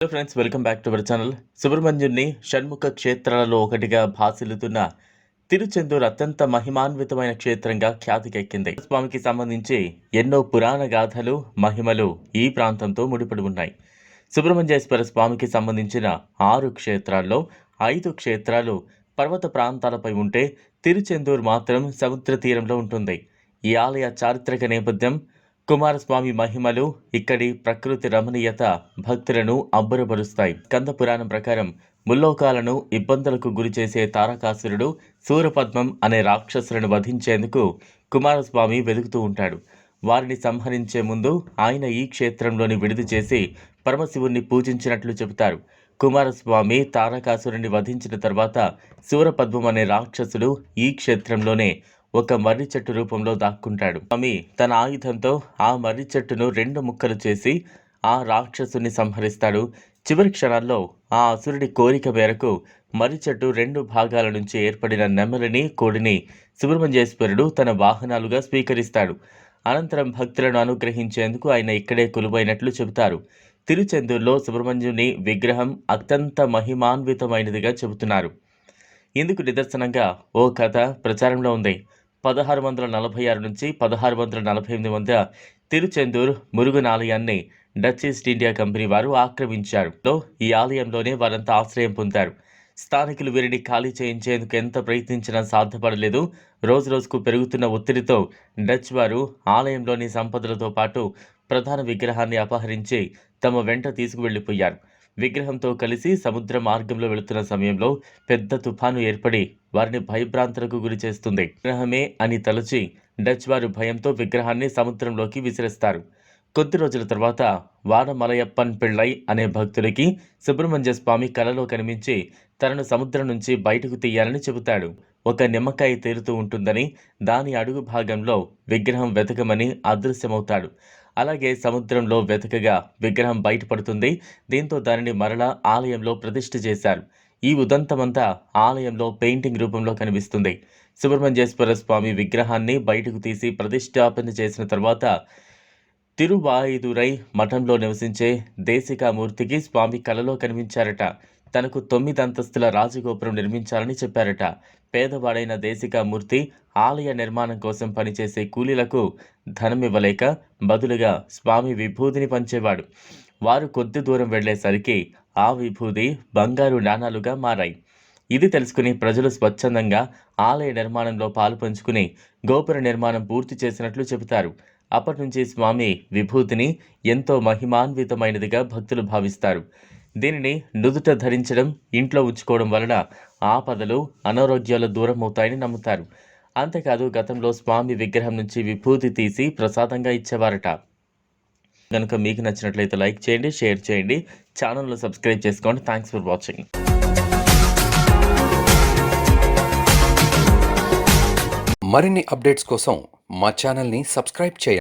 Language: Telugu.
Hello friends welcome back to our channel సుబ్రహ్మణ్యుని షణ్ముఖ క్షేత్రాలలో ఒకటిగా భాసిల్లుతున్న తిరుచెందూరు అత్యంత మహిమాన్వితమైన క్షేత్రంగా ఖ్యాతికెక్కింది. స్వామికి సంబంధించి ఎన్నో పురాణ గాథలు మహిమలు ఈ ప్రాంతంతో ముడిపడి ఉన్నాయి. సుబ్రహ్మణ్యేశ్వర స్వామికి సంబంధించిన ఆరు క్షేత్రాల్లో ఐదు క్షేత్రాలు పర్వత ప్రాంతాలపై ఉంటే తిరుచెందూరు మాత్రం సముద్ర తీరంలో ఉంటుంది. ఈ ఆలయ చారిత్రక నేపథ్యం కుమారస్వామి మహిమలు ఇక్కడి ప్రకృతి రమణీయత భక్తులను అబ్బురపరుస్తాయి. కంద పురాణం ప్రకారం ముల్లోకాలను ఇబ్బందులకు గురి చేసే తారకాసురుడు సూరపద్మం అనే రాక్షసులను వధించేందుకు కుమారస్వామి వెతుకుతూ ఉంటాడు. వారిని సంహరించే ముందు ఆయన ఈ క్షేత్రంలోని విడుదల చేసి పరమశివుణ్ణి పూజించినట్లు చెబుతారు. కుమారస్వామి తారకాసురుని వధించిన తర్వాత సూరపద్మం అనే రాక్షసుడు ఈ క్షేత్రంలోనే ఒక మర్రి చెట్టు రూపంలో దాక్కుంటాడు. స్వామి తన ఆయుధంతో ఆ మర్రి చెట్టును రెండు ముక్కలు చేసి ఆ రాక్షసుని సంహరిస్తాడు. చివరి క్షణాల్లో ఆ అసురుడి కోరిక మేరకు మర్రి చెట్టు రెండు భాగాల నుంచి ఏర్పడిన నెమలిని కోడిని సుబ్రహ్మణ్యేశ్వరుడు తన వాహనాలుగా స్వీకరిస్తాడు. అనంతరం భక్తులను అనుగ్రహించేందుకు ఆయన ఇక్కడే కొలువైనట్లు చెబుతారు. తిరుచెందూరులో సుబ్రహ్మణ్యుని విగ్రహం అత్యంత మహిమాన్వితమైనదిగా చెబుతున్నారు. ఇందుకు నిదర్శనంగా ఓ కథ ప్రచారంలో ఉంది. పదహారు వందల నలభై ఆరు నుంచి పదహారు వందల నలభై ఎనిమిది మధ్య తిరుచెందూర్ మురుగున్ ఆలయాన్ని డచ్ ఈస్ట్ ఇండియా కంపెనీ వారు ఆక్రమించారు. ఈ ఆలయంలోనే వారంతా ఆశ్రయం పొందారు. స్థానికులు వీరిని ఖాళీ చేయించేందుకు ఎంత ప్రయత్నించినా సాధ్యపడలేదు. రోజు రోజుకు పెరుగుతున్న ఒత్తిడితో డచ్ వారు ఆలయంలోని సంపదలతో పాటు ప్రధాన విగ్రహాన్ని అపహరించి తమ వెంట తీసుకువెళ్ళిపోయారు విగ్రహంతో కలిసి సముద్ర మార్గంలో వెళుతున్న సమయంలో పెద్ద తుఫాను ఏర్పడి వారిని భయభ్రాంతులకు గురి చేస్తుంది. విగ్రహమే అని తలచి డచ్ వారు భయంతో విగ్రహాన్ని సముద్రంలోకి విసిరేస్తారు. కొద్ది రోజుల తర్వాత వాడమలయప్పన్ పిళ్ళై అనే భక్తుడికి సుబ్రహ్మణ్య స్వామి కలలో కనిపించి తనను సముద్రం నుంచి బయటకు తీయాలని చెబుతాడు. ఒక నిమ్మకాయ తేలుతూ ఉంటుందని దాని అడుగు భాగంలో విగ్రహం వెతకమని అదృశ్యమవుతాడు. అలాగే సముద్రంలో వెతకగా విగ్రహం బయటపడుతుంది. దీంతో దానిని మరలా ఆలయంలో ప్రతిష్ఠ చేశారు. ఈ ఉదంతమంతా ఆలయంలో పెయింటింగ్ రూపంలో కనిపిస్తుంది. సుబ్రహ్మణ్యేశ్వర స్వామి విగ్రహాన్ని బయటకు తీసి ప్రతిష్టాపన చేసిన తర్వాత తిరువాయిదురై మఠంలో నివసించే దేశికామూర్తికి స్వామి కలలో కనిపించారట. తనకు తొమ్మిది అంతస్తుల రాజగోపురం నిర్మించాలని చెప్పారట. పేదవాడైన దేశికామూర్తి ఆలయ నిర్మాణం కోసం పనిచేసే కూలీలకు ధనం ఇవ్వలేక బదులుగా స్వామి విభూతిని పంచేవాడు. వారు కొద్ది దూరం వెళ్ళేసరికి ఆ విభూతి బంగారు నాణాలుగా మారాయి. ఇది తెలుసుకుని ప్రజలు స్వచ్ఛందంగా ఆలయ నిర్మాణంలో పాలు పంచుకుని గోపుర నిర్మాణం పూర్తి చేసినట్లు చెబుతారు. అప్పటి నుంచి స్వామి విభూతిని ఎంతో మహిమాన్వితమైనదిగా భక్తులు భావిస్తారు. దీనిని నుదుట ధరించడం ఇంట్లో ఉంచుకోవడం వలన ఆపదలు అనారోగ్యాలు దూరం అవుతాయని నమ్ముతారు. అంతేకాదు గతంలో స్వామి విగ్రహం నుంచి విభూతి తీసి ప్రసాదంగా ఇచ్చేవారట. కనుక మీకు నచ్చినట్లయితే లైక్ చేయండి షేర్ చేయండి ఛానల్ను సబ్స్క్రైబ్ చేసుకోండి. థ్యాంక్స్ ఫర్ వాచింగ్ మరిన్ని అప్డేట్స్ కోసం మా ఛానల్ని సబ్స్క్రైబ్ చేయండి.